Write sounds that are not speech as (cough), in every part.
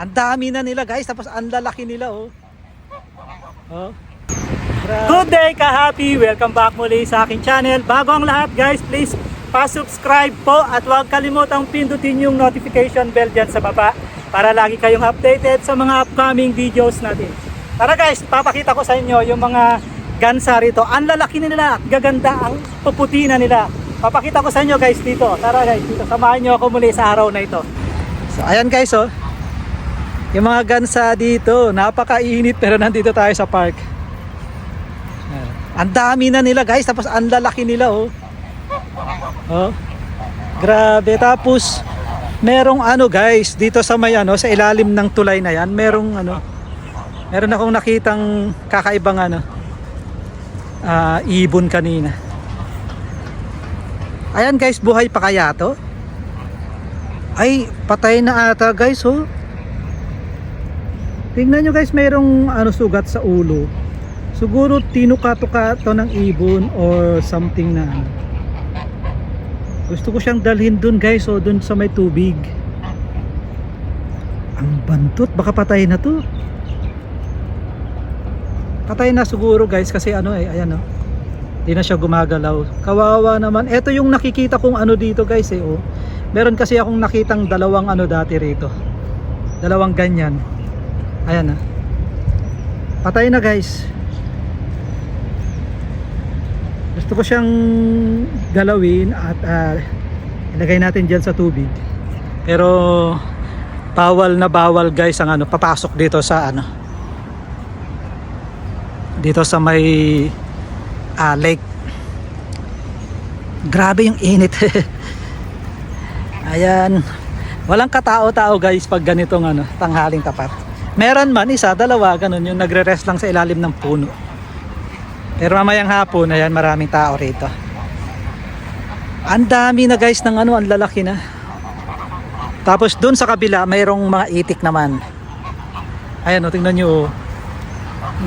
Ang dami na nila guys, tapos ang lalaki nila oh. Oh. Good day ka-happy! Welcome back muli sa aking channel. Bago ang lahat guys, please pa-subscribe po at huwag kalimutang pindutin yung notification bell dyan sa baba para lagi kayong updated sa mga upcoming videos natin. Tara guys, papakita ko sa inyo yung mga gansa rito. Ang lalaki nila at gaganda ang puputi na nila. Papakita ko sa inyo guys dito. Tara guys, dito. Samahan nyo ako muli sa araw na ito. So ayan guys oh. Yung mga gansa dito, napakainit pero nandito tayo sa park. Ang dami na nila guys, tapos ang lalaki nila oh. Oh. Grabe tapos merong ano guys dito sa may ano sa ilalim ng tulay na yan, merong ano meron akong nakitang kakaibang ano ah, ibon kanina. Ayan guys, buhay pa kaya to? Ay, patay na ata guys, oh. Tingnan nyo guys, mayroong ano, sugat sa ulo. Siguro tinuka-tuka to ng ibon or something na ano. Gusto ko siyang dalhin dun guys, oh, dun sa may tubig. Ang bantot, baka patay na to. Patay na siguro guys kasi ano eh, ayan oh. Hindi na siya gumagalaw. Kawawa naman. Ito yung nakikita kong ano dito guys eh, oh. Meron kasi akong nakitang dalawang ano dati rito. Dalawang ganyan. Ayan na. Patay na guys. Gusto ko siyang galawin at ah, ilagay natin diyan sa tubig. Pero bawal na bawal guys ang ano papasok dito sa ano dito sa may ah, lake. Grabe yung init. (laughs) Ayan. Walang katao-tao guys pag ganitong ano, tanghaling tapat. Meron man isa, dalawa, ganun yung nagre-rest lang sa ilalim ng puno. Pero mamayang hapon, ayan, maraming tao rito. Ang dami na guys ng ano, ang lalaki na. Tapos dun sa kabila, mayroong mga itik naman. Ayan, o, tingnan nyo.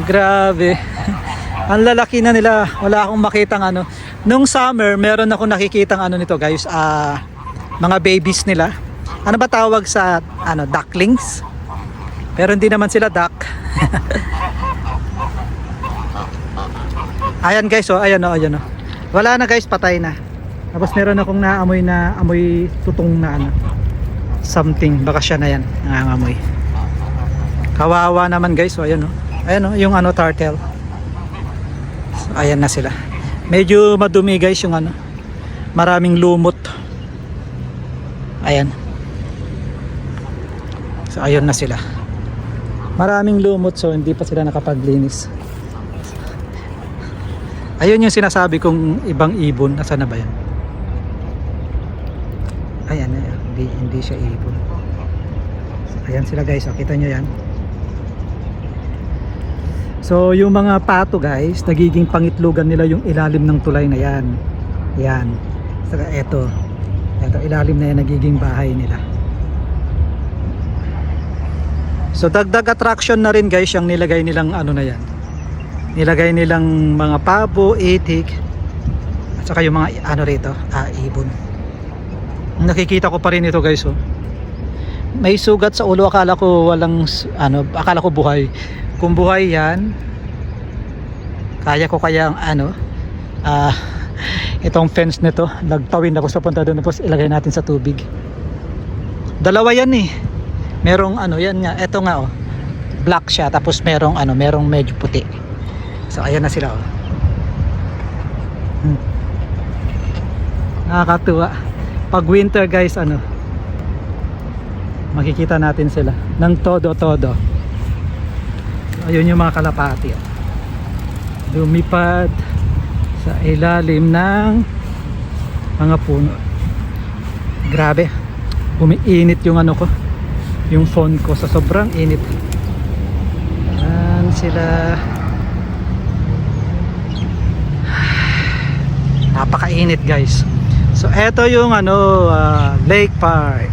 Grabe. (laughs) ang lalaki na nila. Wala akong makitang ano. Nung summer, meron ako nakikitang ano nito guys. Ah, mga babies nila. Ano ba tawag sa ano ducklings? Pero hindi naman sila duck. (laughs) ayan guys, oh, ayan oh, ayan oh. Wala na guys, patay na. Tapos meron akong naamoy na amoy tutong na ano. Something, baka siya na yan, nangangamoy. Kawawa naman guys, oh, ayan oh. Ayan oh, yung ano turtle. So, ayan na sila. Medyo madumi guys yung ano. Maraming lumot. Ayan. So ayun na sila. Maraming lumot so hindi pa sila nakapaglinis. Ayun yung sinasabi kong ibang ibon. Nasaan na ba yan? Ayan, ayan. Hindi, hindi siya ibon. Ayan sila guys. O, kita nyo yan. So yung mga pato guys, nagiging pangitlugan nila yung ilalim ng tulay na yan. Yan. Saka eto. Eto ilalim na yan nagiging bahay nila. So dagdag attraction na rin guys yung nilagay nilang ano na yan. Nilagay nilang mga pabo, itik, at saka yung mga ano rito, ah, ibon. Nakikita ko pa rin ito guys oh. May sugat sa ulo, akala ko walang ano, akala ko buhay. Kung buhay yan, kaya ko kaya ano, ah, (laughs) itong fence nito, nagtawin ako sa punta doon tapos ilagay natin sa tubig. Dalawa yan eh. Merong ano, yan nga, eto nga oh. Black siya tapos merong ano, merong medyo puti. So ayan na sila oh. Hmm. Nakakatuwa. Pag winter guys, ano, makikita natin sila ng todo-todo. Ayun yung mga kalapati. oh. Lumipad sa ilalim ng mga puno. Grabe. Umiinit yung ano ko. Yung phone ko sa sobrang init. Yan sila. (sighs) Napakainit guys. So eto yung ano ah, Lake Park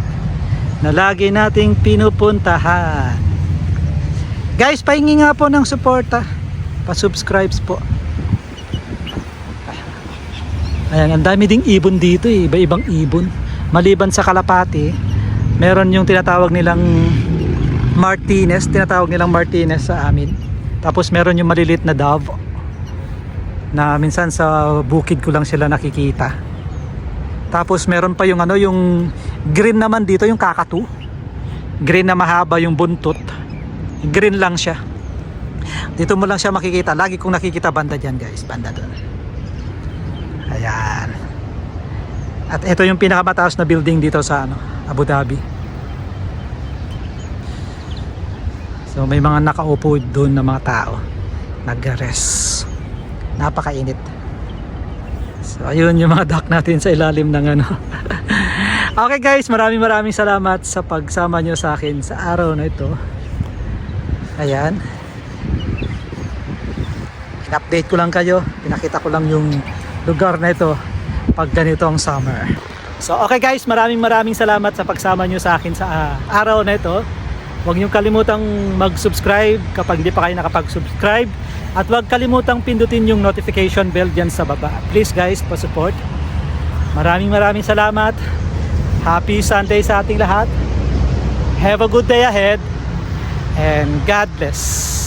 na lagi nating pinupuntahan. Guys, pahingi nga po ng suporta. Pa-subscribes po. Ayan, ang dami ding ibon dito eh. Iba-ibang ibon. Maliban sa kalapati, meron yung tinatawag nilang Martinez, tinatawag nilang Martinez sa amin. Tapos meron yung malilit na dove na minsan sa bukid ko lang sila nakikita. Tapos meron pa yung ano, yung green naman dito, yung kakatu. Green na mahaba yung buntot. Green lang siya. Dito mo lang siya makikita. Lagi kong nakikita banda dyan guys. Banda doon. Ayan. At ito yung pinakamataas na building dito sa ano, Abu Dhabi. So may mga nakaupo doon na mga tao. Nag-rest. Napakainit. So ayun yung mga dock natin sa ilalim ng ano. (laughs) okay guys, maraming maraming salamat sa pagsama nyo sa akin sa araw na ito. Ayan. In-update ko lang kayo. Pinakita ko lang yung lugar na ito pag ganito ang summer. So okay guys, maraming maraming salamat sa pagsama nyo sa akin sa ah, araw na ito. Huwag niyong kalimutang mag-subscribe kapag hindi pa kayo nakapag-subscribe. At huwag kalimutang pindutin yung notification bell dyan sa baba. Please guys, pa-support. Maraming maraming salamat. Happy Sunday sa ating lahat. Have a good day ahead. And God bless.